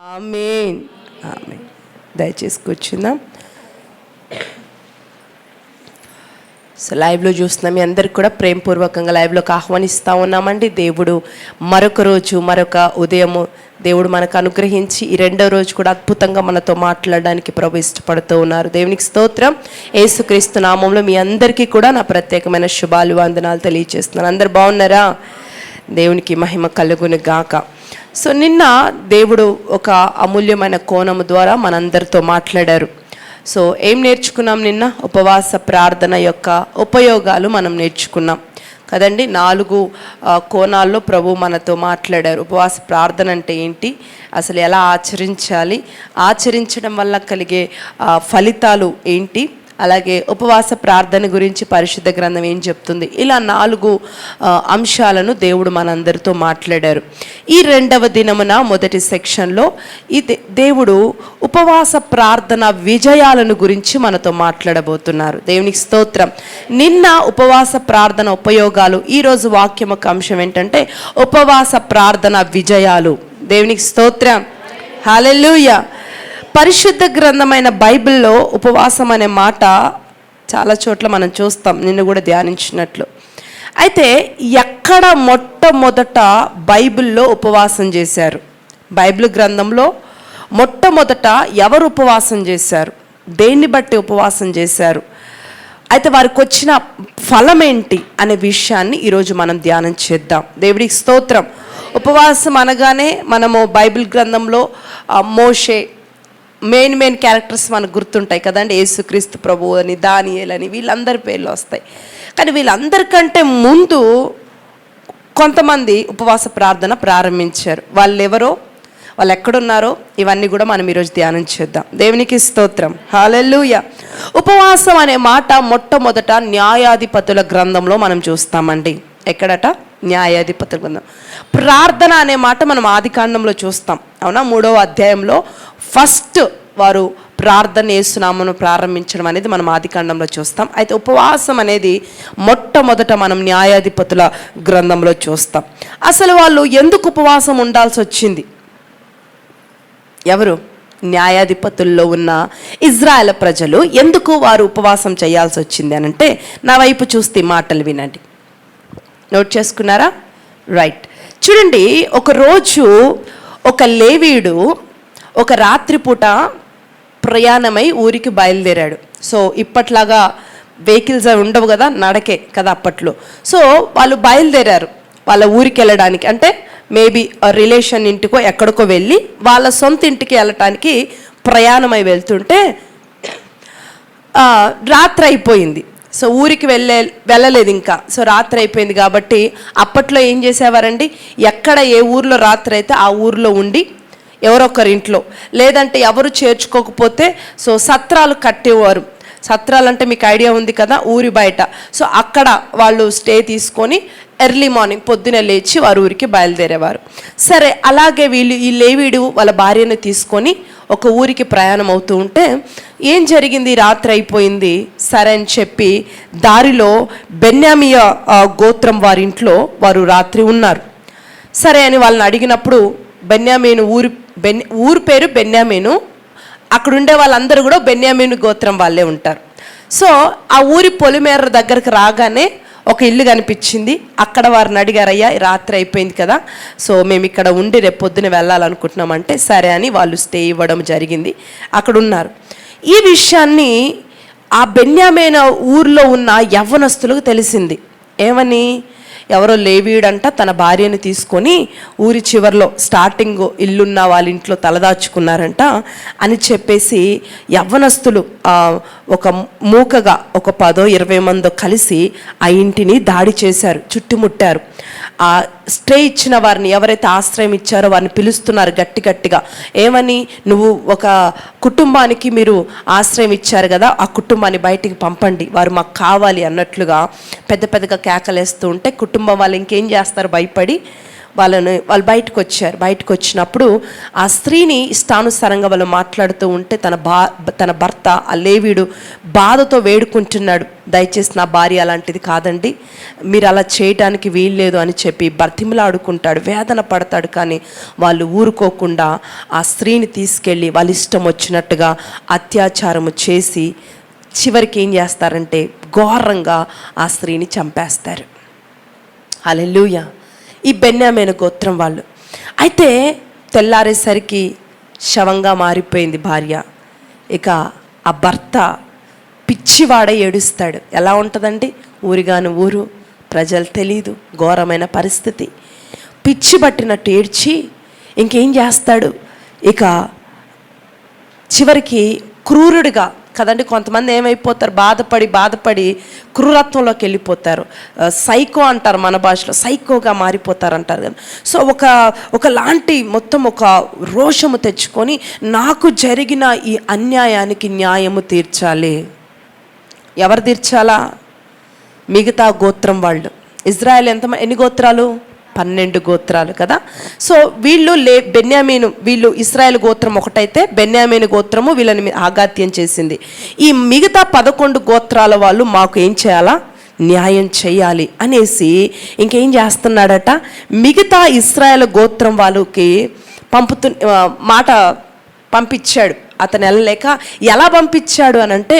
Amen. Amen. దయచేసి కూర్చుందాం. So లైవ్లో చూస్తున్నాం మీ అందరికి కూడా ప్రేమపూర్వకంగా లైవ్లోకి ఆహ్వానిస్తూ ఉన్నామండి. దేవుడు మరొక రోజు మరొక ఉదయము దేవుడు మనకు అనుగ్రహించి ఈ రెండో రోజు కూడా అద్భుతంగా మనతో మాట్లాడడానికి ప్రభు ఇష్టపడుతూ ఉన్నారు. దేవునికి స్తోత్రం. యేసుక్రీస్తు నామంలో మీ అందరికీ కూడా నా ప్రత్యేకమైన శుభాలు వందనాలు తెలియజేస్తున్నాను అందరు బాగున్నారా? దేవునికి మహిమ కలుగును గాక సో నిన్న దేవుడు ఒక అమూల్యమైన కోణము ద్వారా మనందరితో మాట్లాడారు. సో ఏం నేర్చుకున్నాం నిన్న? ఉపవాస ప్రార్థన యొక్క ఉపయోగాలు మనం నేర్చుకున్నాం. కదండి? నాలుగు కోణాల్లో ప్రభు మనతో మాట్లాడారు. ఉపవాస ప్రార్థన అంటే ఏంటి? అసలు ఎలా ఆచరించాలి? ఆచరించడం వల్ల కలిగే ఫలితాలు ఏంటి? అలాగే ఉపవాస ప్రార్థన గురించి పరిశుద్ధ గ్రంథం ఏం చెప్తుంది? ఇలా నాలుగు అంశాలను దేవుడు మనందరితో మాట్లాడారు. ఈ రెండవ దినమున మొదటి సెక్షన్లో ఈ దేవుడు ఉపవాస ప్రార్థన విజయాలను గురించి మనతో మాట్లాడబోతున్నారు. దేవునికి స్తోత్రం. నిన్న ఉపవాస ప్రార్థన ఉపయోగాలు ఈరోజు వాక్యం ఒక అంశం ఏంటంటే ఉపవాస ప్రార్థన విజయాలు. దేవునికి స్తోత్రం. హాలెల్లుయా. పరిశుద్ధ గ్రంథమైన బైబిల్లో ఉపవాసం అనే మాట చాలా చోట్ల మనం చూస్తాం. నిన్ను కూడా ధ్యానించినట్లు. అయితే ఎక్కడ మొట్టమొదట బైబిల్లో ఉపవాసం చేశారు? బైబిల్ గ్రంథంలో మొట్టమొదట ఎవరు ఉపవాసం చేశారు? దేన్ని బట్టి ఉపవాసం చేశారు? అయితే వారికి వచ్చిన ఫలం ఏంటి అనే విషయాన్ని ఈరోజు మనం ధ్యానం చేద్దాం. దేవుడికి స్తోత్రం. ఉపవాసం అనగానే మనము బైబిల్ గ్రంథంలో మోషే మెయిన్ మెయిన్ క్యారెక్టర్స్ మనకు గుర్తుంటాయి కదండి. యేసుక్రీస్తు ప్రభు అని దానియల్ అని వీళ్ళందరి పేర్లు వస్తాయి. కానీ వీళ్ళందరికంటే ముందు కొంతమంది ఉపవాస ప్రార్థన ప్రారంభించారు. వాళ్ళు ఎవరో వాళ్ళు ఎక్కడున్నారో ఇవన్నీ కూడా మనం ఈరోజు ధ్యానం చేద్దాం. దేవునికి స్తోత్రం. హాలెల్లుయ. ఉపవాసం అనే మాట మొట్టమొదట న్యాయాధిపతుల గ్రంథంలో మనం చూస్తామండి. ఎక్కడట? న్యాయాధిపతుల గ్రంథం ప్రార్థన అనే మాట మనం ఆదికాండంలో చూస్తాం. అవునా? మూడవ అధ్యాయంలో ఫస్ట్ వారు ప్రార్థన చేస్తున్నామను ప్రారంభించడం అనేది మనం ఆదికాండంలో చూస్తాం. అయితే ఉపవాసం అనేది మొట్టమొదట మనం న్యాయాధిపతుల గ్రంథంలో చూస్తాం. అసలు వాళ్ళు ఎందుకు ఉపవాసం ఉండాల్సి వచ్చింది? ఎవరు? న్యాయాధిపతుల్లో ఉన్న ఇజ్రాయెల్ ప్రజలు ఎందుకు వారు ఉపవాసం చేయాల్సి వచ్చింది అని అంటే నా వైపు చూస్తే మాటలు వినండి. నోట్ చేసుకున్నారా? రైట్ చూడండి ఒకరోజు ఒక లేవీడు ఒక రాత్రిపూట ప్రయాణమై ఊరికి బయలుదేరాడు. సో ఇప్పట్లాగా వెహికల్స్ అవి ఉండవు కదా నడకే కదా అప్పట్లో. సో వాళ్ళు బయలుదేరారు వాళ్ళ ఊరికి వెళ్ళడానికి. అంటే మేబీ రిలేషన్ ఇంటికో ఎక్కడికో వెళ్ళి వాళ్ళ సొంత ఇంటికి వెళ్ళటానికి ప్రయాణమై వెళ్తుంటే రాత్రి అయిపోయింది. సో ఊరికి వెళ్ళే వెళ్ళలేదు ఇంకా. సో రాత్రి అయిపోయింది కాబట్టి అప్పట్లో ఏం చేసేవారండి? ఎక్కడ ఏ ఊర్లో రాత్రి అయితే ఆ ఊర్లో ఉండి ఎవరొకరింట్లో లేదంటే ఎవరు చేర్చుకోకపోతే సో సత్రాలు కట్టేవారు. సత్రాలు అంటే మీకు ఐడియా ఉంది కదా ఊరి బయట. సో అక్కడ వాళ్ళు స్టే తీసుకొని ఎర్లీ మార్నింగ్ పొద్దునే లేచి వారు ఊరికి బయలుదేరేవారు. సరే అలాగే వీళ్ళు ఈ లేవీడు వాళ్ళ భార్యను తీసుకొని ఒక ఊరికి ప్రయాణం అవుతూ ఉంటే ఏం జరిగింది? రాత్రి అయిపోయింది. సరే అని చెప్పి దారిలో బెన్యామియ గోత్రం వారి ఇంట్లో వారు రాత్రి ఉన్నారు. సరే అని వాళ్ళని అడిగినప్పుడు బెన్యామీను ఊరి బెన్ ఊరి పేరు బెన్యామీను అక్కడ ఉండే వాళ్ళందరూ కూడా బెన్యామీను గోత్రం వాళ్ళే ఉంటారు. సో ఆ ఊరి పొలిమేర దగ్గరకు రాగానే ఒక ఇల్లు కనిపించింది. అక్కడ వారిని అడిగారయ్యా రాత్రి అయిపోయింది కదా సో మేము ఇక్కడ ఉండి రేపు పొద్దున వెళ్ళాలనుకుంటున్నామంటే సరే అని వాళ్ళు స్టే ఇవ్వడం జరిగింది. అక్కడ ఉన్నారు ఈ విషయాన్ని ఆ బెన్యామైన ఊర్లో ఉన్న యవ్వనస్తులకు తెలిసింది. ఏమని? ఎవరో లేవీడంట తన భార్యని తీసుకొని ఊరి చివర్లో స్టార్టింగ్ ఇల్లున్న వాళ్ళ ఇంట్లో తలదాచుకున్నారంట అని చెప్పేసి యవ్వనస్తులు ఒక మూకగా ఒక పదో ఇరవై మందో కలిసి ఆ ఇంటిని దాడి చేశారు చుట్టుముట్టారు. ఆ స్టే ఇచ్చిన వారిని ఎవరైతే ఆశ్రయం ఇచ్చారో వారిని పిలుస్తున్నారు గట్టి గట్టిగా. ఏమని? నువ్వు ఒక కుటుంబానికి మీరు ఆశ్రయం ఇచ్చారు కదా ఆ కుటుంబాన్ని బయటికి పంపండి. వారు మాకు కావాలి అన్నట్లుగా పెద్ద పెద్దగా కేకలేస్తూ ఉంటే కుటుంబం వాళ్ళు ఇంకేం చేస్తారు? భయపడి వాళ్ళని వాళ్ళు బయటకు వచ్చారు బయటకు వచ్చినప్పుడు ఆ స్త్రీని ఇష్టానుసారంగా వాళ్ళు మాట్లాడుతూ ఉంటే తన బా తన భర్త ఆ లేవీడు బాధతో వేడుకుంటున్నాడు. దయచేసి నా భార్య అలాంటిది కాదండి. మీరు అలా చేయటానికి వీల్లేదు అని చెప్పి బతిమలాడుకుంటాడు. వేదన పడతాడు కానీ వాళ్ళు ఊరుకోకుండా ఆ స్త్రీని తీసుకెళ్ళి వాళ్ళ ఇష్టం వచ్చినట్టుగా అత్యాచారము చేసి చివరికి ఏం చేస్తారంటే ఘోరంగా ఆ స్త్రీని చంపేస్తారు. అలెలుయా ఈ బెన్యామైన గోత్రం వాళ్ళు. అయితే తెల్లారేసరికి శవంగా మారిపోయింది భార్య. ఇక ఆ భర్త పిచ్చివాడ ఏడుస్తాడు. ఎలా ఉంటుందండి? ఊరిగాను ఊరు ప్రజలు తెలీదు ఘోరమైన పరిస్థితి. పిచ్చి పట్టినట్టు ఏడ్చి ఇంకేం చేస్తాడు? ఇక చివరికి క్రూరుడిగా కదండి కొంతమంది ఏమైపోతారు? బాధపడి బాధపడి క్రూరత్వంలోకి వెళ్ళిపోతారు. సైకో అంటారు మన భాషలో సైకోగా మారిపోతారు అంటారు కదా. సో ఒక ఒకలాంటి మొత్తం ఒక రోషము తెచ్చుకొని నాకు జరిగిన ఈ అన్యాయానికి న్యాయము తీర్చాలి. ఎవరు తీర్చాలా? మిగతా గోత్రం వాళ్ళు. ఇజ్రాయెల్ ఎంత ఎన్ని గోత్రాలు? పన్నెండు గోత్రాలు కదా. సో వీళ్ళు లే బెన్యామీను వీళ్ళు ఇస్రాయల్ గోత్రం ఒకటైతే బెన్యామీను గోత్రము వీళ్ళని ఆఘాత్యం చేసింది. ఈ మిగతా పదకొండు గోత్రాల వాళ్ళు మాకు ఏం చేయాలా? న్యాయం చేయాలి అనేసి ఇంకేం చేస్తున్నాడట? మిగతా ఇస్రాయెల్ గోత్రం వాళ్ళకి పంపుతు మాట పంపించాడు. అతను వెళ్ళలేక ఎలా పంపించాడు అని అంటే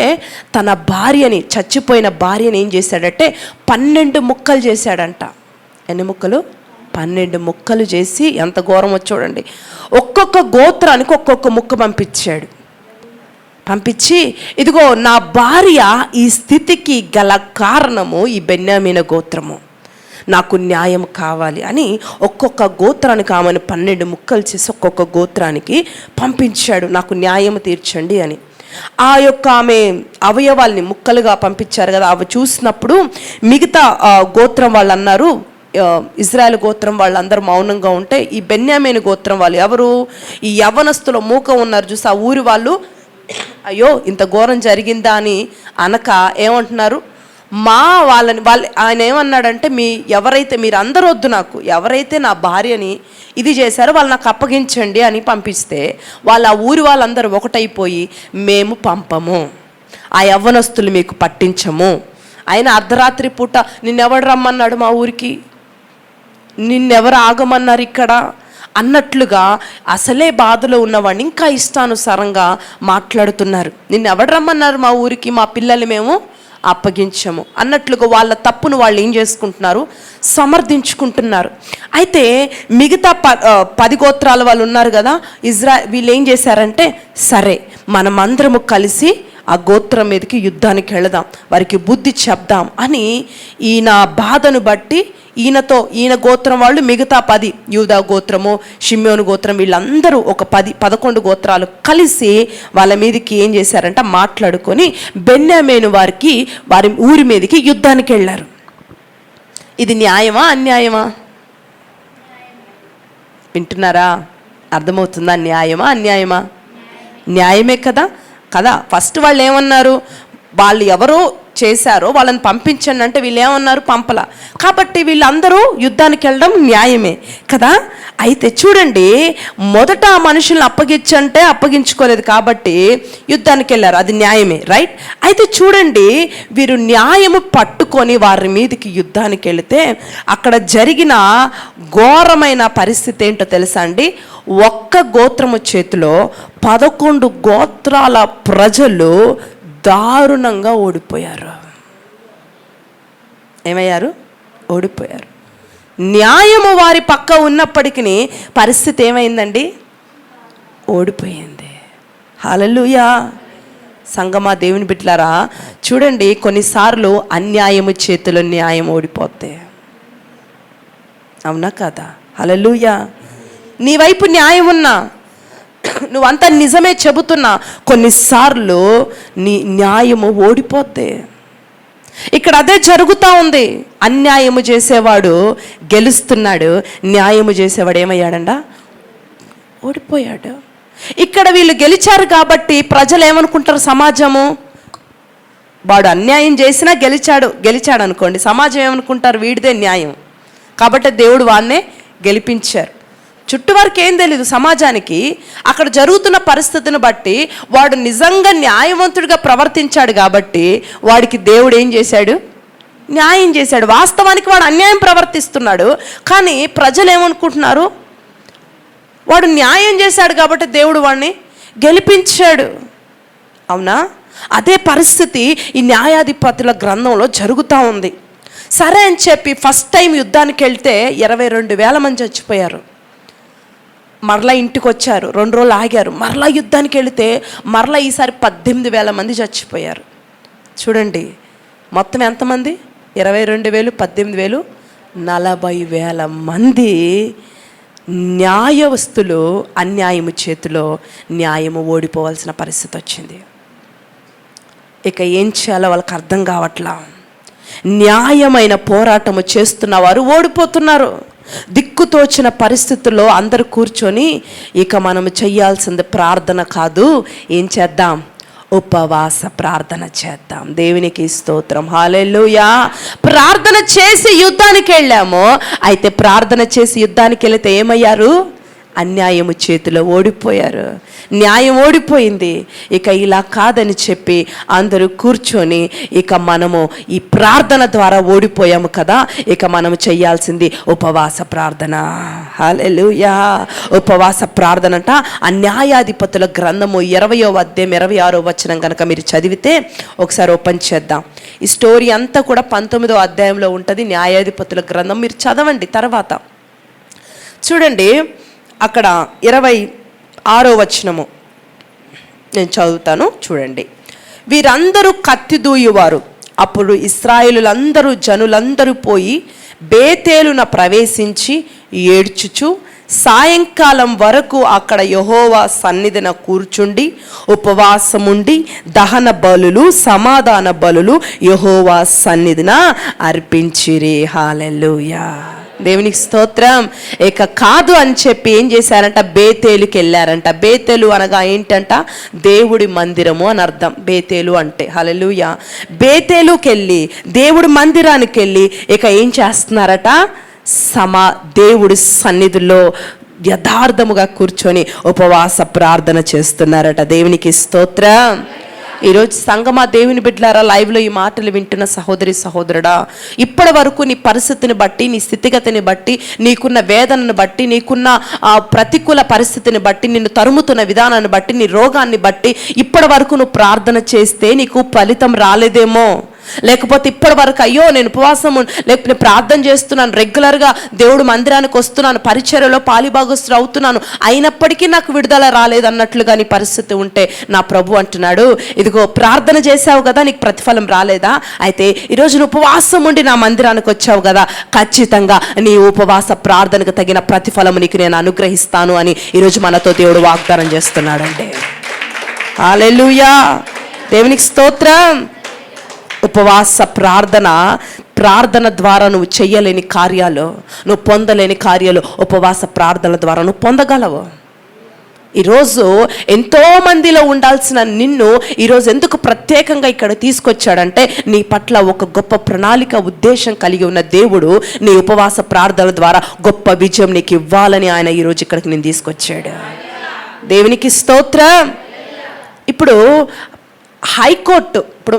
తన భార్యని చచ్చిపోయిన భార్యని ఏం చేశాడంటే పన్నెండు ముక్కలు చేశాడంట. ఎన్ని ముక్కలు? పన్నెండు ముక్కలు చేసి ఎంత ఘోరమో చూడండి ఒక్కొక్క గోత్రానికి ఒక్కొక్క ముక్క పంపించాడు. పంపించి ఇదిగో నా భార్య ఈ స్థితికి గల కారణము ఈ బెన్యామీన గోత్రము. నాకు న్యాయం కావాలి అని ఒక్కొక్క గోత్రానికి ఆమెను పన్నెండు ముక్కలు చేసి ఒక్కొక్క గోత్రానికి పంపించాడు. నాకు న్యాయం తీర్చండి అని. ఆ యొక్క ఆమె అవయవాల్ని ముక్కలుగా పంపించారు కదా. అవి చూసినప్పుడు మిగతా గోత్రం వాళ్ళు అన్నారు ఇజ్రాయెల్ గోత్రం వాళ్ళందరూ మౌనంగా ఉంటే ఈ బెన్యామేని గోత్రం వాళ్ళు ఎవరు? ఈ యవనస్తుల మూక ఉన్నారు చూసి ఆ ఊరి వాళ్ళు. అయ్యో ఇంత ఘోరం జరిగిందా అని అనక ఏమంటున్నారు? మా వాళ్ళని వాళ్ళు ఆయన ఏమన్నాడంటే మీ ఎవరైతే మీరు అందరూ వద్దు నాకు ఎవరైతే నా భార్యని ఇది చేశారో వాళ్ళు నాకు అప్పగించండి అని పంపిస్తే వాళ్ళ ఆ ఊరి వాళ్ళందరూ ఒకటైపోయి మేము పంపము. ఆ యవ్వనస్తులు మీకు పట్టించము. ఆయన అర్ధరాత్రి పూట నిన్నెవడు రమ్మన్నాడు మా ఊరికి? నిన్నెవరు ఆగమన్నారు ఇక్కడ? అన్నట్లుగా అసలే బాధలో ఉన్నవాడిని ఇంకా ఇష్టానుసారంగా మాట్లాడుతున్నారు. నిన్నెవడు రమ్మన్నారు మా ఊరికి? మా పిల్లలు మేము అప్పగించము. అన్నట్లుగా వాళ్ళ తప్పును వాళ్ళు ఏం చేసుకుంటున్నారు? సమర్థించుకుంటున్నారు. అయితే మిగతా ప పది గోత్రాల వాళ్ళు ఉన్నారు కదా ఇజ్రా వీళ్ళు ఏం చేశారంటే సరే మనమందరము కలిసి ఆ గోత్రం మీదకి యుద్ధానికి వెళదాం వారికి బుద్ధి చెప్దాం అని ఈయన బాధను బట్టి ఈయనతో ఈయన గోత్రం వాళ్ళు మిగతా పది యూదా గోత్రము షిమ్యోను గోత్రం వీళ్ళందరూ ఒక పది పదకొండు గోత్రాలు కలిసి వాళ్ళ మీదకి ఏం చేశారంట మాట్లాడుకొని బెన్యామేను వారికి వారి ఊరి మీదకి యుద్ధానికి వెళ్ళారు. ఇది న్యాయమా అన్యాయమా? వింటున్నారా? అర్థమవుతుందా న్యాయమా అన్యాయమా? న్యాయమే కదా? కదా? ఫస్ట్ వాళ్ళు ఏమన్నారు? వాళ్ళు ఎవరో చేశారో వాళ్ళని పంపించండి అంటే వీళ్ళు ఏమన్నారు? పంపల. కాబట్టి వీళ్ళందరూ యుద్ధానికి వెళ్ళడం న్యాయమే కదా? అయితే చూడండి మొదట ఆ మనుషుల్ని అప్పగించంటే అప్పగించుకోలేదు కాబట్టి యుద్ధానికి వెళ్ళారు. అది న్యాయమే రైట్ అయితే చూడండి వీరు న్యాయము పట్టుకొని వారి మీదకి యుద్ధానికి వెళితే అక్కడ జరిగిన ఘోరమైన పరిస్థితి ఏంటో తెలుసా అండి? ఒక్క గోత్రము చేతిలో పదకొండు గోత్రాల ప్రజలు దారుణంగా ఓడిపోయారు ఏమయ్యారు? ఓడిపోయారు. న్యాయము వారి పక్క ఉన్నప్పటికీ పరిస్థితి ఏమైందండి? ఓడిపోయింది. హలలుయా సంగమా దేవుని బిట్లారా చూడండి కొన్నిసార్లు అన్యాయము చేతిలో న్యాయం ఓడిపోతే అవునా కదా? హలలుయా నీ వైపు న్యాయం ఉన్నా నువ్వంతా నిజమే చెబుతున్నా కొన్నిసార్లు నీ న్యాయము ఓడిపోతే ఇక్కడ అదే జరుగుతూ ఉంది. అన్యాయము చేసేవాడు గెలుస్తున్నాడు న్యాయము చేసేవాడు ఏమయ్యాడండ ఓడిపోయాడు. ఇక్కడ వీళ్ళు గెలిచారు కాబట్టి ప్రజలు ఏమనుకుంటారు సమాజము? వాడు అన్యాయం చేసినా గెలిచాడు గెలిచాడు అనుకోండి సమాజం ఏమనుకుంటారు? వీడిదే న్యాయం. కాబట్టి దేవుడు వాడినే గెలిపించారు. చుట్టూ వారికి ఏం తెలియదు సమాజానికి. అక్కడ జరుగుతున్న పరిస్థితిని బట్టి వాడు నిజంగా న్యాయవంతుడిగా ప్రవర్తించాడు కాబట్టి వాడికి దేవుడు ఏం చేశాడు? న్యాయం చేశాడు. వాస్తవానికి వాడు అన్యాయం ప్రవర్తిస్తున్నాడు. కానీ ప్రజలు ఏమనుకుంటున్నారు వాడు న్యాయం చేశాడు కాబట్టి దేవుడు వాడిని గెలిపించాడు. అవునా? అదే పరిస్థితి ఈ న్యాయాధిపతుల గ్రంథంలో జరుగుతూ ఉంది. సరే అని చెప్పి ఫస్ట్ టైం యుద్ధానికి వెళ్తే ఇరవై రెండు వేల మంది చచ్చిపోయారు. మరలా ఇంటికి వచ్చారు రెండు రోజులు ఆగారు. మరలా యుద్ధానికి వెళితే మరలా ఈసారి పద్దెనిమిది వేల మంది చచ్చిపోయారు. చూడండి మొత్తం ఎంతమంది? ఇరవై రెండు వేలు పద్దెనిమిది వేలు నలభై వేల మంది న్యాయవస్తులు అన్యాయము చేతిలో న్యాయము ఓడిపోవాల్సిన పరిస్థితి వచ్చింది. ఇక ఏం చేయాలో వాళ్ళకి అర్థం కావట్లా. న్యాయమైన పోరాటము చేస్తున్న వారు ఓడిపోతున్నారు. దిక్కుతోచిన పరిస్థితుల్లో అందరూ కూర్చొని ఇక మనము చెయ్యాల్సింది ప్రార్థన కాదు ఏం చేద్దాం? ఉపవాస ప్రార్థన చేద్దాం. దేవునికి స్తోత్రం. హాలెల్లుయా. ప్రార్థన చేసి యుద్ధానికి వెళ్ళాము. అయితే ప్రార్థన చేసి యుద్ధానికి వెళితే ఏమయ్యారు? అన్యాయము చేతిలో ఓడిపోయారు. న్యాయం ఓడిపోయింది. ఇక ఇలా కాదని చెప్పి అందరూ కూర్చొని ఇక మనము ఈ ప్రార్థన ద్వారా ఓడిపోయాము కదా. ఇక మనము చేయాల్సింది ఉపవాస ప్రార్థన. హల్లెలూయా. ఉపవాస ప్రార్థన అంట ఆ న్యాయాధిపతుల గ్రంథము ఇరవయో అధ్యాయం ఇరవై ఆరో వచనం కనుక మీరు చదివితే ఒకసారి ఓపెన్ చేద్దాం. ఈ స్టోరీ అంతా కూడా పంతొమ్మిదో అధ్యాయంలో ఉంటుంది. న్యాయాధిపతుల గ్రంథం మీరు చదవండి తర్వాత. చూడండి. అక్కడ ఇరవై ఆరో వచనము. నేను చదువుతాను చూడండి. వీరందరూ కత్తి దూయువారు అప్పుడు ఇస్రాయేలులందరూ జనులందరూ పోయి బేతేలున ప్రవేశించి ఏడ్చుచు సాయంకాలం వరకు అక్కడ యహోవా సన్నిధిన కూర్చుండి ఉపవాసముండి దహన బలులు సమాధాన బలులు యహోవా సన్నిధిన అర్పించిరి. హాలెల్లుయా దేవునికి స్తోత్రం. ఇక కాదు అని చెప్పి ఏం చేశారంట? బేతేలుకి వెళ్ళారంట. బేతేలు అనగా ఏంటంట? దేవుడి మందిరము అని అర్థం. బేతేలు అంటే హలలుయ బేతేలుకి వెళ్ళి దేవుడి మందిరానికి వెళ్ళి ఇక ఏం చేస్తున్నారట? సమా దేవుడి సన్నిధిలో యథార్థముగా కూర్చొని ఉపవాస ప్రార్థన చేస్తున్నారట. దేవునికి స్తోత్రం. ఈరోజు సంగమా దేవుని బిడ్డలారా లైవ్లో ఈ మాటలు వింటున్న సహోదరి సహోదరుడా ఇప్పటి వరకు నీ పరిస్థితిని బట్టి నీ స్థితిగతిని బట్టి నీకున్న వేదనను బట్టి నీకున్న ఆ, ప్రతికూల పరిస్థితిని బట్టి నిన్ను తరుముతున్న విధానాన్ని బట్టి నీ రోగాన్ని బట్టి ఇప్పటి వరకు నువ్వు ప్రార్థన చేస్తే నీకు ఫలితం రాలేదేమో. లేకపోతే ఇప్పటి వరకు అయ్యో నేను ఉపవాసం లేకపోతే నేను ప్రార్థన చేస్తున్నాను రెగ్యులర్గా దేవుడు మందిరానికి వస్తున్నాను పరిచర్యలో పాలిభాగస్తులు అవుతున్నాను అయినప్పటికీ నాకు విడుదల రాలేదన్నట్లుగా నీ పరిస్థితి ఉంటే నా ప్రభు అంటున్నాడు. ఇదిగో ప్రార్థన చేశావు కదా నీకు ప్రతిఫలం రాలేదా? అయితే ఈరోజు నువ్వు ఉపవాసం ఉండి నా మందిరానికి వచ్చావు కదా ఖచ్చితంగా నీ ఉపవాస ప్రార్థనకు తగిన ప్రతిఫలం నీకు నేను అనుగ్రహిస్తాను అని ఈరోజు మనతో దేవుడు వాగ్దానం చేస్తున్నాడండి. హల్లెలూయా! దేవునికి స్తోత్రం! ఉపవాస ప్రార్థన ప్రార్థన ద్వారా నువ్వు చేయలేని కార్యాలు నువ్వు పొందలేని కార్యాలు ఉపవాస ప్రార్థన ద్వారా నువ్వు పొందగలవు. ఈరోజు ఎంతో మందిలో ఉండాల్సిన నిన్ను ఈరోజు ఎందుకు ప్రత్యేకంగా ఇక్కడ తీసుకొచ్చాడంటే నీ పట్ల ఒక గొప్ప ప్రణాళిక ఉద్దేశం కలిగి ఉన్న దేవుడు నీ ఉపవాస ప్రార్థన ద్వారా గొప్ప విజయం నీకు ఇవ్వాలని ఆయన ఈరోజు ఇక్కడికి నేను తీసుకొచ్చాడు. దేవునికి స్తోత్రం. ఇప్పుడు హైకోర్టు ఇప్పుడు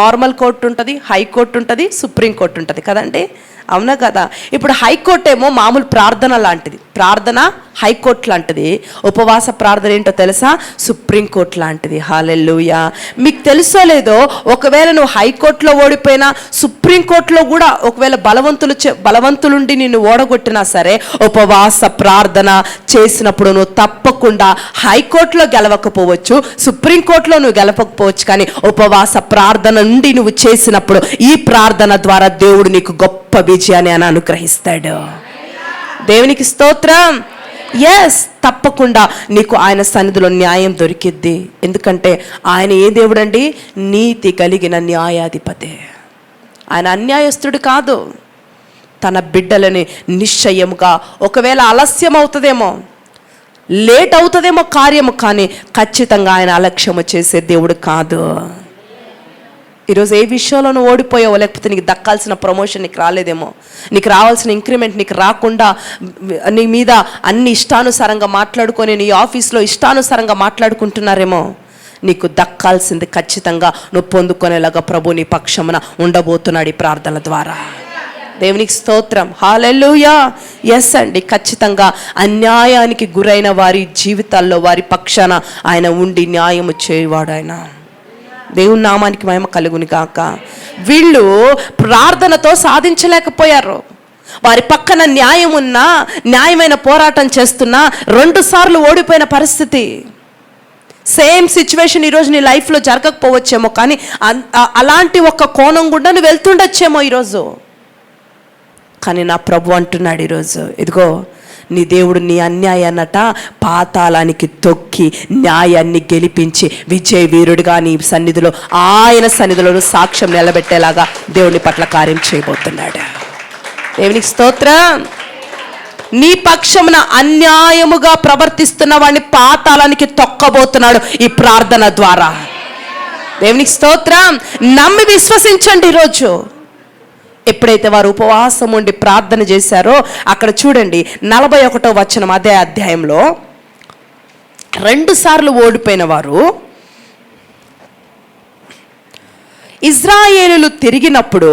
నార్మల్ కోర్టు ఉంటుంది హైకోర్టు ఉంటుంది సుప్రీంకోర్టు ఉంటుంది కదండి? అవునా కదా? ఇప్పుడు హైకోర్టు ఏమో మామూలు ప్రార్థన లాంటిది. ప్రార్థన హైకోర్టు లాంటిది. ఉపవాస ప్రార్థన ఏంటో తెలుసా? సుప్రీంకోర్టు లాంటిది. హాలెల్లుయా. మీకు తెలుసో లేదో ఒకవేళ నువ్వు హైకోర్టులో ఓడిపోయినా సుప్రీంకోర్టులో కూడా ఒకవేళ బలవంతులు చే- బలవంతులుండి నిన్ను ఓడగొట్టినా సరే ఉపవాస ప్రార్థన చేసినప్పుడు నువ్వు తప్పకుండా హైకోర్టులో గెలవకపోవచ్చు సుప్రీంకోర్టులో నువ్వు గెలవకపోవచ్చు కానీ ఉపవాస ప్రార్థన నుండి నువ్వు చేసినప్పుడు ఈ ప్రార్థన ద్వారా దేవుడు నీకు గొప్ప విజయాన్ని అని అనుగ్రహిస్తాడు. దేవునికి స్తోత్రం. ఎస్ తప్పకుండా నీకు ఆయన సన్నిధిలో న్యాయం దొరికిద్ది. ఎందుకంటే ఆయన ఏ దేవుడండి? నీతి కలిగిన న్యాయాధిపతి. ఆయన అన్యాయస్తుడు కాదు. తన బిడ్డలని నిశ్చయముగా ఒకవేళ ఆలస్యం అవుతుందేమో లేట్ అవుతుందేమో కార్యము కానీ ఖచ్చితంగా ఆయన అలక్ష్యము చేసే దేవుడు కాదు. ఈరోజు ఏ విషయంలో నువ్వు ఓడిపోయావో లేకపోతే నీకు దక్కాల్సిన ప్రమోషన్ నీకు రాలేదేమో. నీకు రావాల్సిన ఇంక్రిమెంట్ నీకు రాకుండా నీ మీద అన్ని ఇష్టానుసారంగా మాట్లాడుకొని నీ ఆఫీస్లో ఇష్టానుసారంగా మాట్లాడుకుంటున్నారేమో. నీకు దక్కాల్సింది ఖచ్చితంగా నువ్వు పొందుకునేలాగా ప్రభు నీ పక్షమున ఉండబోతున్నాడు ఈ ప్రార్థన ద్వారా. దేవునికి స్తోత్రం. హాలెల్లుయా ఎస్ అండి ఖచ్చితంగా అన్యాయానికి గురైన వారి జీవితాల్లో వారి పక్షాన ఆయన ఉండి న్యాయము చేయవాడు ఆయన. దేవుని నామానికి మహిమ కలుగుని కాక వీళ్ళు ప్రార్థనతో సాధించలేకపోయారు. వారి పక్కన న్యాయం ఉన్నా న్యాయమైన పోరాటం చేస్తున్నా రెండు సార్లు ఓడిపోయిన పరిస్థితి. సేమ్ సిచ్యువేషన్ ఈరోజు నీ లైఫ్లో జరగకపోవచ్చేమో కానీ అలాంటి ఒక కోణం గుండా నువ్వు వెళ్తుండొచ్చేమో ఈరోజు కానీ నా ప్రభు అంటున్నాడు ఈరోజు ఇదిగో నీ దేవుడు నీ అన్యాయాన్నట పాతాళానికి తొక్కి న్యాయాన్ని గెలిపించి విజయ వీరుడిగా నీ సన్నిధిలో ఆయన సన్నిధిలో సాక్ష్యం నిలబెట్టేలాగా దేవుని పట్ల కార్యం చేయబోతున్నాడు. దేవునికి స్తోత్రం. నీ పక్షమున అన్యాయముగా ప్రవర్తిస్తున్న వాడిని పాతాళానికి తొక్కబోతున్నాడు ఈ ప్రార్థన ద్వారా. దేవునికి స్తోత్రం. నమ్మి విశ్వసించండి ఈరోజు. ఎప్పుడైతే వారు ఉపవాసం ఉండి ప్రార్థన చేశారో అక్కడ చూడండి నలభై ఒకటో వచనం అదే అధ్యాయంలో. రెండు సార్లు ఓడిపోయిన వారు ఇజ్రాయేలులు తిరిగినప్పుడు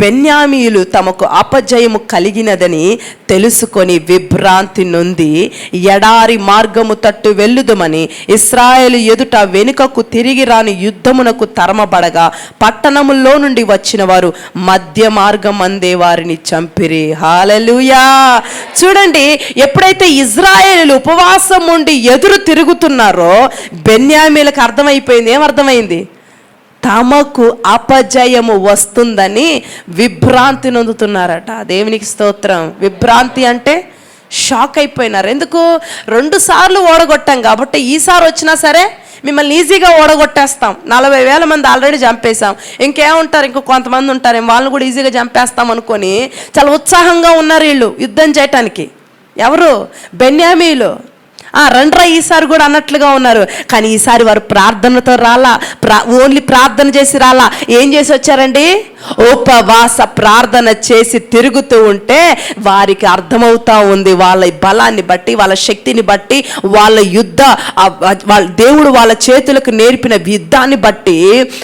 బెన్యామీయులు తమకు అపజయము కలిగినదని తెలుసుకొని విభ్రాంతి నొంది ఎడారి మార్గము తట్టు వెళ్ళుదుమని ఇస్రాయేలు ఎదుట వెనుకకు తిరిగి రాని యుద్ధమునకు తరమబడగా పట్టణముల్లో నుండి వచ్చిన వారు మధ్య మార్గం అందే వారిని చంపిరి. హాలలుయా చూడండి ఎప్పుడైతే ఇజ్రాయేలు ఉపవాసం ఉండి ఎదురు తిరుగుతున్నారో బెన్యామీలకు అర్థమైపోయింది. ఏమర్థమైంది అర్థమైంది? తమకు అపజయము వస్తుందని విభ్రాంతి నొందుతున్నారట. దేవునికి స్తోత్రం. విభ్రాంతి అంటే షాక్ అయిపోయినారు. ఎందుకు? రెండు సార్లు ఓడగొట్టాం కాబట్టి ఈసారి వచ్చినా సరే మిమ్మల్ని ఈజీగా ఓడగొట్టేస్తాం. నలభై వేల మంది ఆల్రెడీ చంపేశాం. ఇంకేముంటారు? ఇంకో కొంతమంది ఉంటారు. వాళ్ళని కూడా ఈజీగా చంపేస్తాం అనుకొని చాలా ఉత్సాహంగా ఉన్నారు వీళ్ళు యుద్ధం చేయటానికి. ఎవరు? బెన్యామీలు. రండ్రా ఈసారి కూడా అన్నట్లుగా ఉన్నారు. కానీ ఈసారి వారు ప్రార్థనతో రాలా ప్రా ఓన్లీ ప్రార్థన చేసి రాలా. ఏం చేసి వచ్చారండి? ఉపవాస ప్రార్థన చేసి తిరుగుతూ ఉంటే వారికి అర్థమవుతా ఉంది. వాళ్ళ బలాన్ని బట్టి వాళ్ళ శక్తిని బట్టి వాళ్ళ యుద్ధ వాళ్ళ దేవుడు వాళ్ళ చేతులకు నేర్పిన యుద్ధాన్ని బట్టి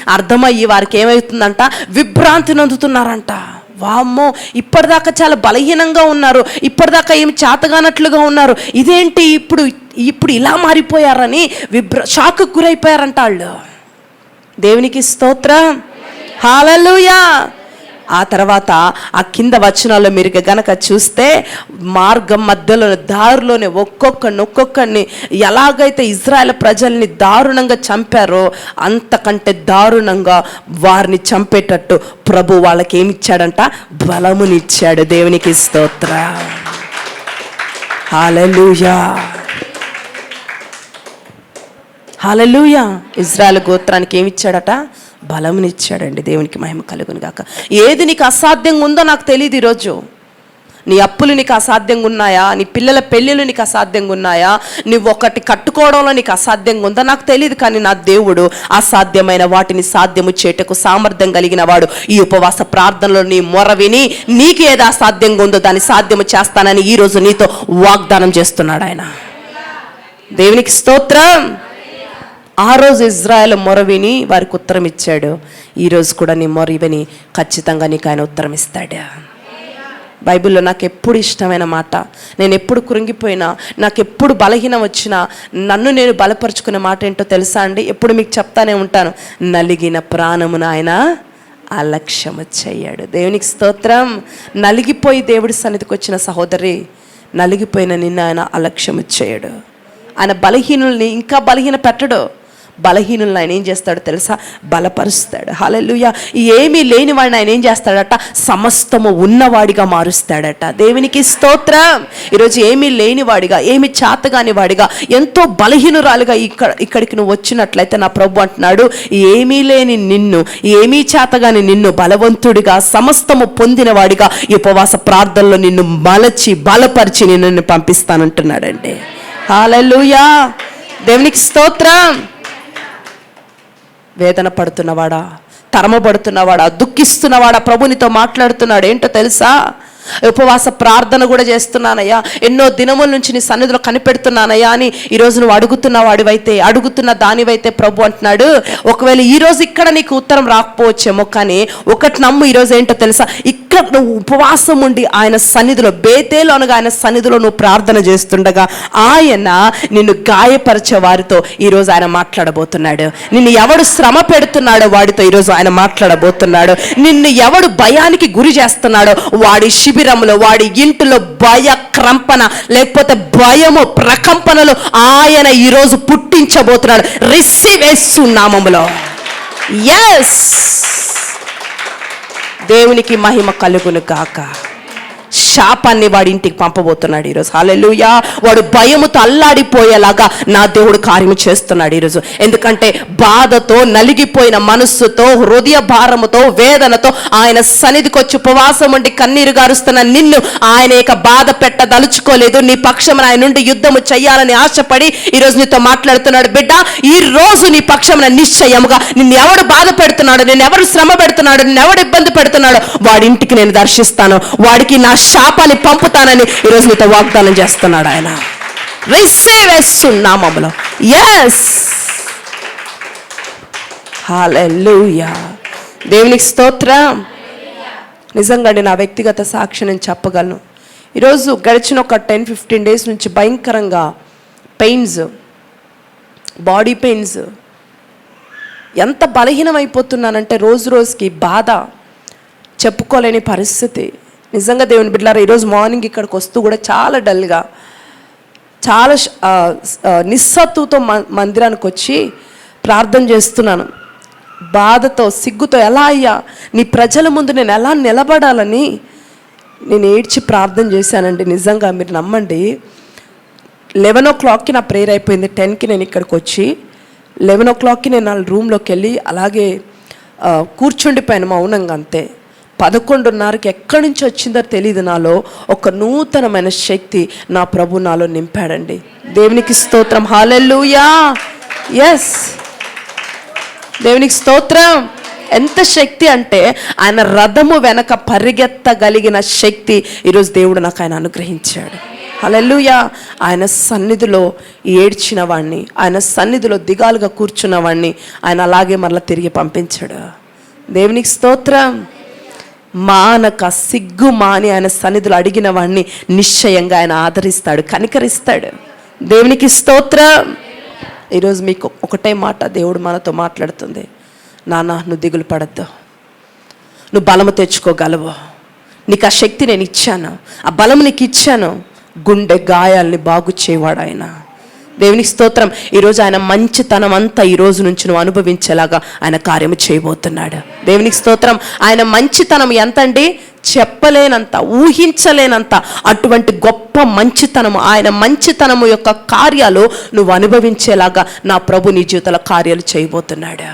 అర్థమయ్యి వారికి ఏమవుతుందంట? విభ్రాంతి నందుతున్నారంట వామ్మో ఇప్పటిదాకా చాలా బలహీనంగా ఉన్నారు. ఇప్పటిదాకా ఏమి చేతగానట్లుగా ఉన్నారు. ఇదేంటి ఇప్పుడు ఇప్పుడు ఇలా మారిపోయారని విభ్ర షాక్ గురైపోయారంట వాళ్ళు. దేవునికి స్తోత్ర. హాలలుయా ఆ తర్వాత ఆ కింద వచనాల్లో మీరు గనక చూస్తే మార్గం మధ్యలో దారిలోనే ఒక్కొక్కడిని ఒక్కొక్కడిని ఎలాగైతే ఇజ్రాయెల్ ప్రజల్ని దారుణంగా చంపారో అంతకంటే దారుణంగా వారిని చంపేటట్టు ప్రభు వాళ్ళకి ఏమిచ్చాడంట బలమునిచ్చాడు దేవునికి స్తోత్ర. హాలూయా హాలూయా ఇజ్రాయెల్ గోత్రానికి ఏమిచ్చాడట? బలంనిచ్చాడండి బలమునిచ్చాడండి. దేవునికి మహిమ కలుగును గాక ఏది నీకు అసాధ్యంగా ఉందో నాకు తెలియదు ఈరోజు. నీ అప్పులు నీకు అసాధ్యంగా ఉన్నాయా నీ పిల్లల పెళ్ళిళ్ళు నీకు అసాధ్యంగా ఉన్నాయా నువ్వు ఒకటి కట్టుకోవడంలో నీకు అసాధ్యంగా ఉందా నాకు తెలియదు కానీ నా దేవుడు అసాధ్యమైన వాటిని సాధ్యము చేటకు సామర్థ్యం కలిగిన వాడు. ఈ ఉపవాస ప్రార్థనలో నీ మొర విని నీకు ఏది అసాధ్యంగా ఉందో దాన్ని సాధ్యము చేస్తానని ఈరోజు నీతో వాగ్దానం చేస్తున్నాడు ఆయన. దేవునికి స్తోత్రం. ఆ రోజు ఇజ్రాయెల్ మొర విని వారికి ఉత్తరం ఇచ్చాడు. ఈరోజు కూడా నీ మొర విని ఖచ్చితంగా నీకు ఆయన ఉత్తరం ఇస్తాడు. బైబిల్లో నాకు ఎప్పుడు ఇష్టమైన మాట నేను ఎప్పుడు కృంగిపోయినా నాకు ఎప్పుడు బలహీనం వచ్చినా నన్ను నేను బలపరుచుకునే మాట ఏంటో తెలుసా అండి? ఎప్పుడు మీకు చెప్తానే ఉంటాను. నలిగిన ప్రాణమును ఆయన అలక్ష్యము చెయ్యాడు దేవునికి స్తోత్రం. నలిగిపోయి దేవుడి సన్నిధికి వచ్చిన సహోదరి నలిగిపోయిన నిన్ను ఆయన అలక్ష్యము చేయడు. ఆయన బలహీనుల్ని ఇంకా బలహీన పెట్టడు బలహీనులను ఆయన ఏం చేస్తాడో తెలుసా? బలపరుస్తాడు. హలలుయ ఏమీ లేని వాడిని ఆయన ఏం చేస్తాడట? సమస్తము ఉన్నవాడిగా మారుస్తాడట. దేవునికి స్తోత్రం. ఈరోజు ఏమీ లేనివాడిగా ఏమి చేతగాని వాడిగా ఎంతో బలహీనురాలుగా ఇక్కడ ఇక్కడికి నువ్వు వచ్చినట్లయితే నా ప్రభు అంటున్నాడు ఏమీ లేని నిన్ను ఏమీ చేతగాని నిన్ను బలవంతుడిగా సమస్తము పొందినవాడిగా ఈ ఉపవాస ప్రార్థనలో నిన్ను మలచి బలపరిచి నిన్ను పంపిస్తానంటున్నాడండి. హాలూయా దేవునికి స్తోత్రం. వేదన పడుతున్నవాడా తరమబడుతున్నవాడా దుఃఖిస్తున్నవాడా ప్రభునితో మాట్లాడుతున్నాడు ఏంటో తెలుసా? ఉపవాస ప్రార్థన కూడా చేస్తున్నానయ్యా. ఎన్నో దినముల నుంచి నీ సన్నిధిలో కనిపెడుతున్నానయ్యా అని ఈరోజు నువ్వు అడుగుతున్న వాడివైతే అడుగుతున్న దానివైతే ప్రభు అంటున్నాడు. ఒకవేళ ఈ రోజు ఇక్కడ నీకు ఉత్తరం రాకపోవచ్చేమో కానీ ఒకటి నమ్ము ఈరోజు ఏంటో తెలుసా? ఇక్కడ నువ్వు ఉపవాసం ఉండి ఆయన సన్నిధిలో బేతేలు అనగా ఆయన సన్నిధిలో నువ్వు ప్రార్థన చేస్తుండగా ఆయన నిన్ను గాయపరిచే వారితో ఈరోజు ఆయన మాట్లాడబోతున్నాడు. నిన్ను ఎవడు శ్రమ పెడుతున్నాడో వాడితో ఈరోజు ఆయన మాట్లాడబోతున్నాడు. నిన్ను ఎవడు భయానికి గురి చేస్తున్నాడో వాడి శిబిరంలో వాడి ఇంటిలో భయ క్రంపన లేకపోతే భయము ప్రకంపనలు ఆయన ఈరోజు పుట్టించబోతున్నాడు. రిసీవ్ నామములో. ఎస్ దేవునికి మహిమ కలుగును కాక శాపాన్ని వాడి ఇంటికి పంపబోతున్నాడు ఈరోజు. హాలెలుయా వాడు భయముతో అల్లాడిపోయేలాగా నా దేవుడు కార్యము చేస్తున్నాడు ఈరోజు. ఎందుకంటే బాధతో నలిగిపోయిన మనస్సుతో హృదయ భారముతో వేదనతో ఆయన సన్నిధికి వచ్చి ఉపవాసం ఉండి కన్నీరు గారుస్తున్న నిన్ను ఆయన యొక్క బాధ పెట్టదలుచుకోలేదు. నీ పక్షమున ఆయన నుండి యుద్ధము చేయాలని ఆశపడి ఈరోజు నీతో మాట్లాడుతున్నాడు. బిడ్డ ఈ రోజు నీ పక్షమున నిశ్చయముగా నిన్ను ఎవడు బాధ పెడుతున్నాడు నేను ఎవరు శ్రమ పెడుతున్నాడు నిన్ను ఎవడు ఇబ్బంది పెడుతున్నాడు వాడి ఇంటికి నేను దర్శిస్తాను. వాడికి నా శాపాన్ని పంపుతానని ఈరోజు మీతో వాగ్దానం చేస్తున్నాడు ఆయన. రిసీవ్ నామములో. ఎస్ హాలెలూయా దేవునికి స్తోత్రం. నిజంగా నా వ్యక్తిగత సాక్షి నేను చెప్పగలను. ఈరోజు గడిచిన ఒక టెన్ ఫిఫ్టీన్ డేస్ నుంచి భయంకరంగా పెయిన్స్ బాడీ పెయిన్స్ ఎంత బలహీనం అయిపోతున్నానంటే రోజు రోజుకి బాధ చెప్పుకోలేని పరిస్థితి. నిజంగా దేవుని బిడ్డారా ఈరోజు మార్నింగ్ ఇక్కడికి వస్తూ కూడా చాలా డల్గా చాలా నిస్సత్తుతో మ- మందిరానికి వచ్చి ప్రార్థన చేస్తున్నాను. బాధతో సిగ్గుతో ఎలా అయ్యా నీ ప్రజల ముందు నేను ఎలా నిలబడాలని నేను ఏడ్చి ప్రార్థన చేశానండి. నిజంగా మీరు నమ్మండి. లెవెన్ ఓ క్లాక్కి నా ప్రేయర్ అయిపోయింది. టెన్కి నేను ఇక్కడికి వచ్చి లెవెన్ ఓ క్లాక్కి నేను వాళ్ళ రూమ్లోకి వెళ్ళి అలాగే కూర్చుండిపోయాను మౌనంగా అంతే. పదకొండున్నరకి ఎక్కడి నుంచి వచ్చిందో తెలియదు నాలో. ఒక నూతనమైన శక్తి నా ప్రభు నాలో నింపాడండి. దేవునికి స్తోత్రం. హాలెల్లుయా. ఎస్ దేవునికి స్తోత్రం. ఎంత శక్తి అంటే ఆయన రథము వెనక పరిగెత్తగలిగిన శక్తి ఈరోజు దేవుడు నాకు ఆయన అనుగ్రహించాడు. అలెలుయా ఆయన సన్నిధిలో ఏడ్చిన వాడిని ఆయన సన్నిధిలో దిగాలుగా కూర్చున్న వాడిని ఆయన అలాగే మరలా తిరిగి పంపించాడు. దేవునికి స్తోత్రం. మానక సిగ్గు మాని ఆయన సన్నిధులు అడిగిన వాడిని నిశ్చయంగా ఆయన ఆదరిస్తాడు కనికరిస్తాడు. దేవునికి స్తోత్ర. ఈరోజు మీకు ఒకటే మాట దేవుడు మనతో మాట్లాడుతుంది. నాన్న నువ్వు దిగులు పడద్దు. నువ్వు బలము తెచ్చుకోగలవు. నీకు ఆ శక్తి నేను ఇచ్చాను. ఆ బలము నీకు ఇచ్చాను. గుండె గాయాల్ని బాగు చేయవాడు ఆయన. దేవునికి స్తోత్రం. ఈరోజు ఆయన మంచితనం అంతా ఈ రోజు నుంచి నువ్వు అనుభవించేలాగా ఆయన కార్యము చేయబోతున్నాడు. దేవునికి స్తోత్రం. ఆయన మంచితనం ఎంత అండి చెప్పలేనంత ఊహించలేనంత అటువంటి గొప్ప మంచితనము ఆయన మంచితనము యొక్క కార్యాలు నువ్వు అనుభవించేలాగా నా ప్రభు నీ జీవితాల కార్యాలు చేయబోతున్నాడు.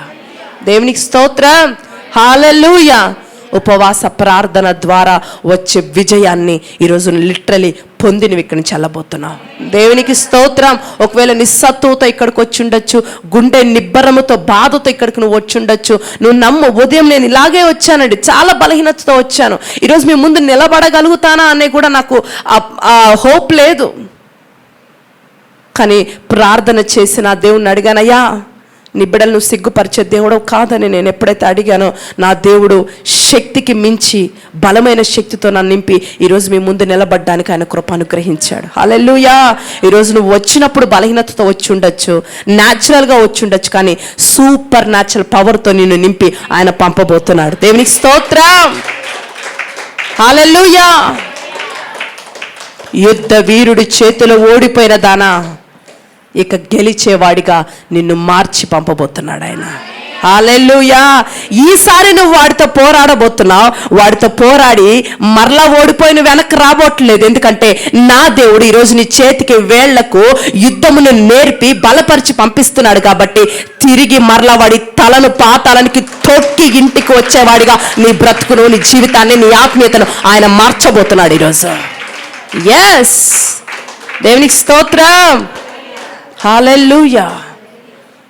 దేవునికి స్తోత్రం. హాలెలూయా ఉపవాస ప్రార్థన ద్వారా వచ్చే విజయాన్ని ఈరోజు లిటరలీ పొంది నువ్వు ఇక్కడి నుంచి దేవునికి స్తోత్రం. ఒకవేళ నిస్సత్తుతో ఇక్కడికి వచ్చి ఉండొచ్చు గుండె నిబ్బరముతో బాధతో ఇక్కడికి నువ్వు వచ్చి ఉండొచ్చు నువ్వు నమ్ము ఉదయం నేను ఇలాగే వచ్చానండి చాలా బలహీనతతో వచ్చాను. ఈరోజు మీ ముందు నిలబడగలుగుతానా అనే కూడా నాకు ఆ హోప్ లేదు. కానీ ప్రార్థన చేసిన దేవుణ్ణి అడిగానయ్యా నీ బిడ్డలను సిగ్గుపరిచే దేవుడు కాదని నేను ఎప్పుడైతే అడిగానో నా దేవుడు శక్తికి మించి బలమైన శక్తితో నన్ను నింపి ఈరోజు మీ ముందు నిలబడ్డానికి ఆయన కృప అనుగ్రహించాడు. అలెల్లుయా ఈరోజు నువ్వు వచ్చినప్పుడు బలహీనతతో వచ్చి ఉండొచ్చు న్యాచురల్గా వచ్చి ఉండొచ్చు కానీ సూపర్ న్యాచురల్ పవర్తో నిన్ను నింపి ఆయన పంపబోతున్నాడు. దేవునికి స్తోత్రం! అలెల్లుయా యుద్ధ వీరుడి చేతిలో ఓడిపోయిన దానా? ఇక గెలిచేవాడిగా నిన్ను మార్చి పంపబోతున్నాడు ఆయన. అలెల్లుయా ఈసారి నువ్వు వాడితో పోరాడబోతున్నావు. వాడితో పోరాడి మరలా ఓడిపోయిన వెనక్కి రాబోట్లేదు ఎందుకంటే నా దేవుడు ఈరోజు నీ చేతికి వేళ్ళకు యుద్ధమును నేర్పి బలపరిచి పంపిస్తున్నాడు కాబట్టి తిరిగి మరలా వాడి తలను పాతాలనికి తొక్కి ఇంటికి వచ్చేవాడిగా నీ బ్రతుకును నీ జీవితాన్ని నీ ఆత్మీయతను ఆయన మార్చబోతున్నాడు ఈరోజు. ఎస్ దేవునికి స్తోత్రం! హాలెల్లుయా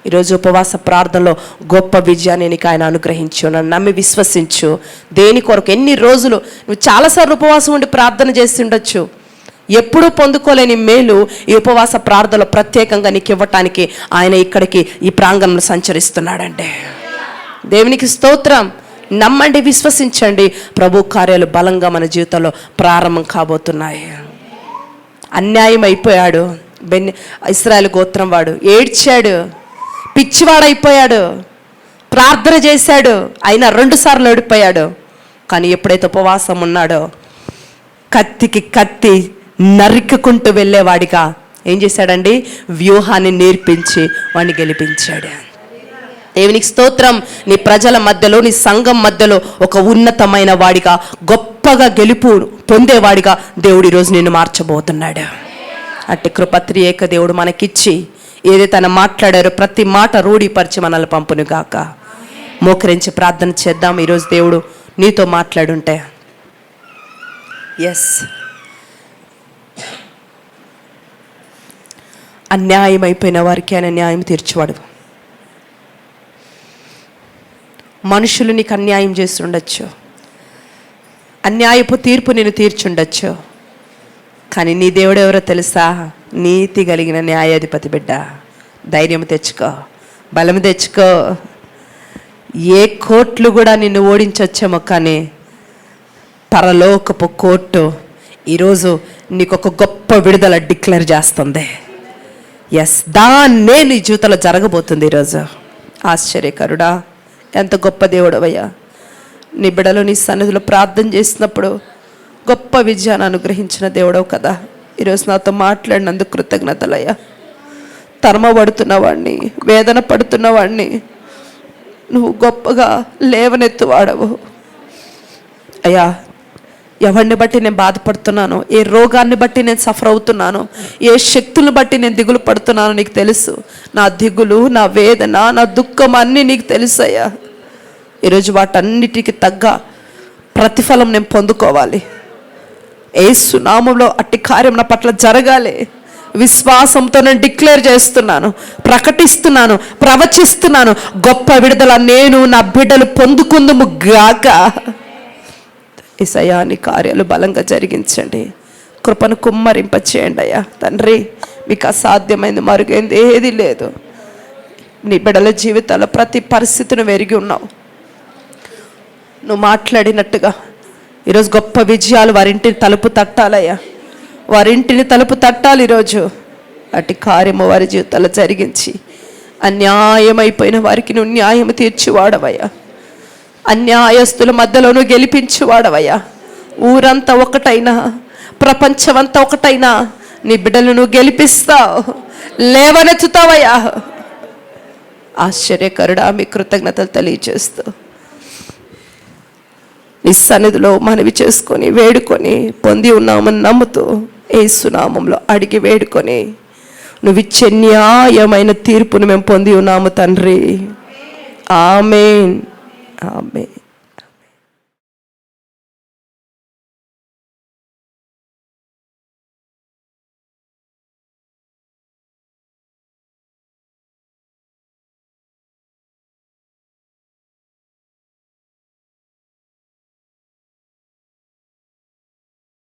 ఈరోజు ఉపవాస ప్రార్థనలో గొప్ప విజయాన్ని నీకు ఆయన అనుగ్రహించు నన్ను నమ్మి విశ్వసించు. దేని కొరకు ఎన్ని రోజులు నువ్వు చాలాసార్లు ఉపవాసం ఉండి ప్రార్థన చేసి ఉండొచ్చు ఎప్పుడూ పొందుకోలేని మేలు ఈ ఉపవాస ప్రార్థనలో ప్రత్యేకంగా నీకు ఇవ్వటానికి ఆయన ఇక్కడికి ఈ ప్రాంగణంలో సంచరిస్తున్నాడంటే దేవునికి స్తోత్రం. నమ్మండి విశ్వసించండి. ప్రభు కార్యాలు బలంగా మన జీవితంలో ప్రారంభం కాబోతున్నాయి. అన్యాయం అయిపోయాడు. బెన్ ఇస్రాయల్ గోత్రం వాడు. ఏడ్చాడు. పిచ్చివాడైపోయాడు. ప్రార్థన చేశాడు. అయినా రెండుసార్లు ఓడిపోయాడు. కానీ ఎప్పుడైతే ఉపవాసం ఉన్నాడో కత్తికి కత్తి నరుక్కుకుంటూ వెళ్ళేవాడిగా ఏం చేశాడండి? వ్యూహాన్ని నేర్పించి వాడిని గెలిపించాడు. దేవునికి స్తోత్రం. నీ ప్రజల మధ్యలో నీ సంఘం మధ్యలో ఒక ఉన్నతమైన వాడిగా గొప్పగా గెలుపు పొందేవాడిగా దేవుడు ఈరోజు నిన్ను మార్చబోతున్నాడు. అట్టి కృపత్రి ఏక దేవుడు మనకిచ్చి ఏది తన మాట్లాడారో ప్రతి మాట రూఢిపరిచి మనల్ని పంపును గాక మోకరించి ప్రార్థన చేద్దాం. ఈరోజు దేవుడు నీతో మాట్లాడుంటే. ఎస్ అన్యాయం అయిపోయిన వారికి ఆయన న్యాయం తీర్చివాడు. మనుషులు నీకు అన్యాయం చేసి ఉండొచ్చు. అన్యాయపు తీర్పు నేను తీర్చుండొచ్చు. కానీ నీ దేవుడు ఎవరో తెలుసా? నీతి కలిగిన న్యాయాధిపతి బిడ్డ. ధైర్యం తెచ్చుకో. బలం తెచ్చుకో. ఏ కోట్లు కూడా నిన్ను ఓడించొచ్చేమో కానీ పరలోకపు కోర్టు ఈరోజు నీకు ఒక గొప్ప విడుదల డిక్లేర్ చేస్తుంది. ఎస్ దాన్నే నీ జీవితంలో జరగబోతుంది ఈరోజు. ఆశ్చర్యకరుడా ఎంత గొప్ప దేవుడవయ్యా. నీ బిడలో నీ సన్నిధిలో ప్రార్థన చేసినప్పుడు గొప్ప విజయాన్ని అనుగ్రహించిన దేవుడవు కదా. ఈరోజు నాతో మాట్లాడినందుకు కృతజ్ఞతలయ్యా. తరమబడుతున్న వాడిని వేదన పడుతున్న వాడిని నువ్వు గొప్పగా లేవనెత్తువాడవు అయ్యా ఎవరిని బట్టి నేను బాధపడుతున్నాను ఏ రోగాన్ని బట్టి నేను సఫర్ అవుతున్నాను ఏ శక్తులను బట్టి నేను దిగులు పడుతున్నానో నీకు తెలుసు. నా దిగులు నా వేదన నా దుఃఖం అన్నీ నీకు తెలుసయ్యా. ఈరోజు వాటన్నిటికి తగ్గ ప్రతిఫలం నేను పొందుకోవాలి. ఏసు నామంలో అట్టి కార్యం నా పట్ల జరగాలి. విశ్వాసంతో నేను డిక్లేర్ చేస్తున్నాను ప్రకటిస్తున్నాను ప్రవచిస్తున్నాను. గొప్ప విడుదల నేను నా బిడ్డలు పొందుకుందుము గాక. ఇసయాని కార్యాలు బలంగా జరిగించండి. కృపను కుమ్మరింప చేయండి అయ్యా. తండ్రి మీకు అసాధ్యమైంది మరుగైంది ఏది లేదు. నీ బిడ్డల జీవితాల్లో ప్రతి పరిస్థితిని వెరిగి ఉన్నావు. నువ్వు మాట్లాడినట్టుగా ఈరోజు గొప్ప విజయాలు వారింటిని తలుపు తట్టాలయ్యా. వారింటిని తలుపు తట్టాలి ఈరోజు. అటు కార్యము వారి జీవితాల్లో జరిగించి అన్యాయమైపోయిన వారికి నువ్వు న్యాయం తీర్చివాడవయ్యా. అన్యాయస్తుల మధ్యలోనూ గెలిపించువాడవయ్యా. ఊరంతా ఒకటైనా ప్రపంచమంతా ఒకటైనా నీ బిడ్డలు నువ్వు గెలిపిస్తావు లేవనెత్తుతావయ్యా. ఆశ్చర్యకరుడా మీ కృతజ్ఞతలు తెలియజేస్తూ. నీ సన్నిధిలో మనవి చేసుకొని వేడుకొని పొంది ఉన్నామని నమ్ముతూ ఏసునామంలో అడిగి వేడుకొని నువ్వు ఇచ్చే న్యాయమైన తీర్పును మేము పొంది ఉన్నాము తండ్రి. ఆమెన్. ఆమెన్.